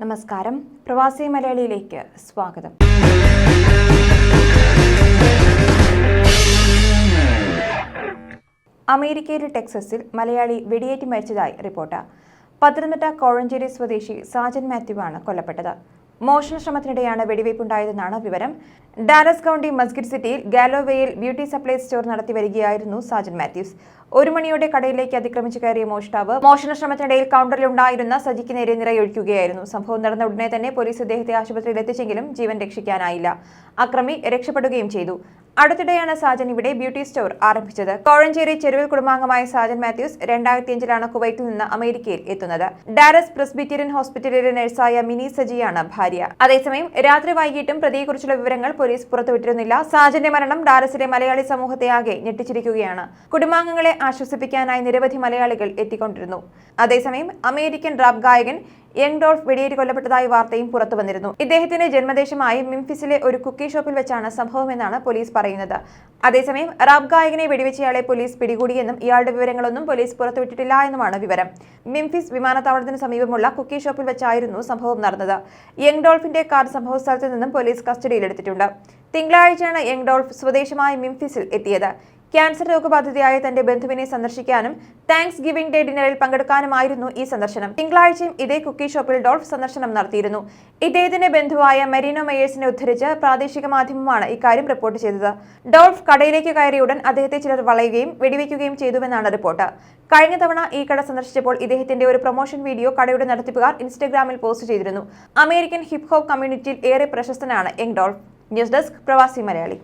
നമസ്കാരം. പ്രവാസി മലയാളിയിലേക്ക് സ്വാഗതം. അമേരിക്കയിലെ ടെക്സസിൽ മലയാളി വെടിയേറ്റ് മരിച്ചതായി റിപ്പോർട്ട്. പത്തനംതിട്ട കോഴഞ്ചേരി സ്വദേശി സാജൻ ആണ് കൊല്ലപ്പെട്ടത്. മോഷണ ശ്രമത്തിനിടെയാണ് വെടിവയ്പുണ്ടായതെന്നാണ് വിവരം. ഡാലസ് കൗണ്ടി മസ്ഗിഡ് സിറ്റിയിൽ ഗാലോവേയിൽ ബ്യൂട്ടി സപ്ലൈ സ്റ്റോർ നടത്തി വരികയായിരുന്നു സാജൻ മാത്യൂസ്. ഒരു മണിയോടെ കടയിലേക്ക് അതിക്രമിച്ചു കയറിയ മോഷ്ടാവ് മോഷണ ശ്രമത്തിനിടയിൽ കൗണ്ടറിലുണ്ടായിരുന്ന സജിക്ക് നേരെ നിറയൊഴിക്കുകയായിരുന്നു. സംഭവം നടന്ന ഉടനെ തന്നെ പോലീസ് ഇദ്ദേഹത്തെ ആശുപത്രിയിൽ എത്തിച്ചെങ്കിലും ജീവൻ രക്ഷിക്കാനായില്ല. അക്രമി രക്ഷപ്പെടുകയും ചെയ്തു. അടുത്തിടെയാണ് സാജൻ ഇവിടെ ബ്യൂട്ടി സ്റ്റോർ ആരംഭിച്ചത്. കോഴഞ്ചേരി ചെരുവിൽ കുടുംബാംഗമായ സാജൻ മാത്യൂസ് രണ്ടായിരത്തി അഞ്ചിലാണ് കുവൈറ്റിൽ നിന്ന് അമേരിക്കയിൽ എത്തുന്നത്. ഡാരസ് പ്രസ്ബിറ്റേറിയൻ ഹോസ്പിറ്റലിലെ നഴ്സായ മിനി സജിയാണ് ഭാര്യ. അതേസമയം രാത്രി വൈകിട്ടും പ്രതിയെക്കുറിച്ചുള്ള വിവരങ്ങൾ പോലീസ് പുറത്തുവിട്ടിരുന്നില്ല. സാജന്റെ മരണം ഡാരസിലെ മലയാളി സമൂഹത്തെ ആകെ ഞെട്ടിച്ചിരിക്കുകയാണ്. കുടുംബാംഗങ്ങളെ ആശ്വസിപ്പിക്കാനായി നിരവധി മലയാളികൾ എത്തിക്കൊണ്ടിരുന്നു. അതേസമയം അമേരിക്കൻ റാപ്പ് ഗായകൻ യങ് ഡോൾഫ് വെടിയേറ്റ് കൊല്ലപ്പെട്ടതായി വാർത്തയും പുറത്തു വന്നിരുന്നു. ഇദ്ദേഹത്തിന്റെ ജന്മദേശമായ മിംഫിസിലെ ഒരു കുക്കി ഷോപ്പിൽ വെച്ചാണ് സംഭവമെന്നാണ് പോലീസ് പറയുന്നത്. അതേസമയം റാബ് ഗായകനെ വെടിവെച്ചയാളെ പോലീസ് പിടികൂടിയെന്നും ഇയാളുടെ വിവരങ്ങളൊന്നും പോലീസ് പുറത്തുവിട്ടിട്ടില്ല എന്നുമാണ് വിവരം. മിംഫിസ് വിമാനത്താവളത്തിന് സമീപമുള്ള കുക്കി ഷോപ്പിൽ വെച്ചായിരുന്നു സംഭവം നടന്നത്. യങ് ഡോൾഫിന്റെ കാർ സംഭവ സ്ഥലത്ത് നിന്നും പോലീസ് കസ്റ്റഡിയിലെടുത്തിട്ടുണ്ട്. തിങ്കളാഴ്ചയാണ് യങ് ഡോൾഫ് സ്വദേശമായ മിംഫിസിൽ എത്തിയത്. ക്യാൻസർ രോഗബാധിതയായ തന്റെ ബന്ധുവിനെ സന്ദർശിക്കാനും താങ്ക്സ് ഗിവിംഗ് ഡേ ഡിന്നറിൽ പങ്കെടുക്കാനുമായിരുന്നു ഈ സന്ദർശനം. തിങ്കളാഴ്ചയും ഇതേ കുക്കി ഷോപ്പിൽ ഡോൾഫ് സന്ദർശനം നടത്തിയിരുന്നു. ഇദ്ദേഹത്തിന്റെ ബന്ധുവായ മെരീനോ മേയേഴ്സിനെ ഉദ്ധരിച്ച് പ്രാദേശിക മാധ്യമമാണ് ഇക്കാര്യം റിപ്പോർട്ട് ചെയ്തത്. ഡോൾഫ് കടയിലേക്ക് കയറിയ ഉടൻ അദ്ദേഹത്തെ ചിലർ വളയുകയും വെടിവെക്കുകയും ചെയ്തുവെന്നാണ് റിപ്പോർട്ട്. കഴിഞ്ഞ തവണ ഈ കട സന്ദർശിച്ചപ്പോൾ ഇദ്ദേഹത്തിന്റെ ഒരു പ്രൊമോഷൻ വീഡിയോ കടയുടെ നടത്തിപ്പുകാർ ഇൻസ്റ്റഗ്രാമിൽ പോസ്റ്റ് ചെയ്തിരുന്നു. അമേരിക്കൻ ഹിപ് ഹോപ്പ് കമ്മ്യൂണിറ്റിയിൽ ഏറെ പ്രശസ്തനാണ് യങ് ഡോൾഫ്. ന്യൂസ് ഡെസ്ക് പ്രവാസി മലയാളി.